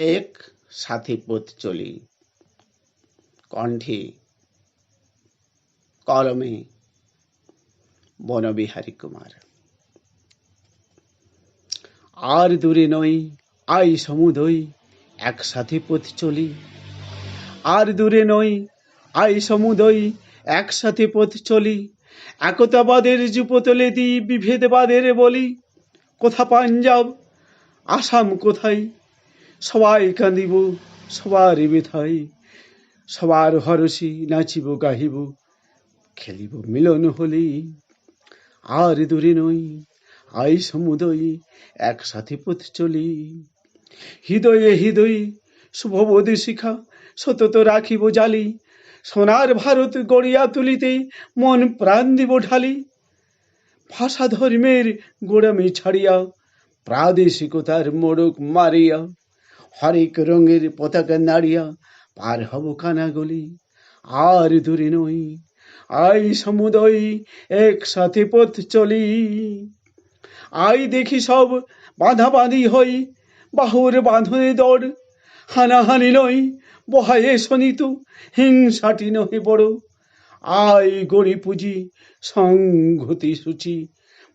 এক সাথী পথ চলি। কণ্ঠে কলমে বনবিহারী কুমার। আর দূরে নই, আই সমুদয় একসাথে পথ চলি। আর দূরে নই, আই সমুদয় একসাথে পথ চলি। একতাবাদের যুপতলে দি বিভেদবাদের বলি। কোথা পাঞ্জাব, আসাম কোথায় সবাই কাঁদিব, সবার ব্যথায় সবার হরসি নাচিব, গাহিব, খেলিব মিলন হলি। আর দূরে নই, আই সমুদয়, একসাথে পথ চলি। হৃদয়ে হৃদয়ে, শুভবোধ শিখা, সতত রাখিব জালি। সোনার ভারত গড়িয়া তুলিতে মন প্রাণ দিব ঢালি। ভাষা ধর্মের গোড়ামি ছাড়িয়া, প্রাদেশিকতার মোড়ক মারিয়া হরেক রঙের পতাকা নাড়িয়া পার হব কানাগলি। আর দূরে নই, আই সমুদয় একসাথে পথ চলি। আই দেখি সব বাঁধা বাঁধি হই, বাহুর বাঁধনে দৌড় হানাহানি নই, বহায়ে শনিত, হিংসাটি নহে বড়। আই গণি পুঁজি সংহতি সূচি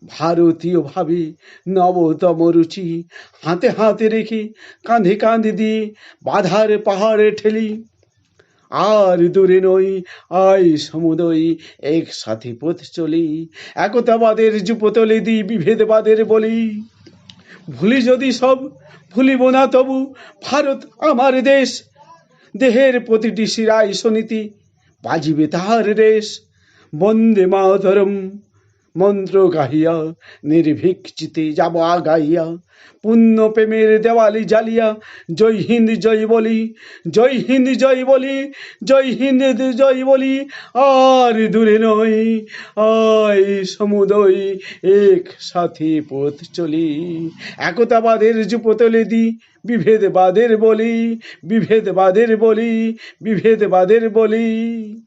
ভারতীয় ভাবে, নবতম রুচি। হাতে হাতে রেখে কাঁধে কাঁধে দিয়ে বাধার পাহাড়ে ঠেলি। আর দূরে নই, আই সমুদয় একসাথে পথ চলি। একতাবাদের যুপতলে দিই বিভেদবাদের বলি। ভুলি যদি সব, ভুলিব না তবু ভারত আমার দেশ। দেহের প্রতিটি শিরায় সনীতি, বাজিবে তাহার রেশ বন্দে মাতরম। মন্ত্র গাহিয়া নির্ভীক চিতে যাব আগাইয়া, পুণ্য প্রেমের দেওয়ালি জ্বালিয়া, জয় হিন্দ, জয় বলি, জয় হিন্দ, জয় বলি, জয় হিন্দ, জয় বলি, আর দূরে নই আই সমুদয় এক সাথে পথ চলি। একতাবাদের যুপতলে দি বিভেদবাদের বলি বিভেদবাদের বলি বিভেদবাদের বলি।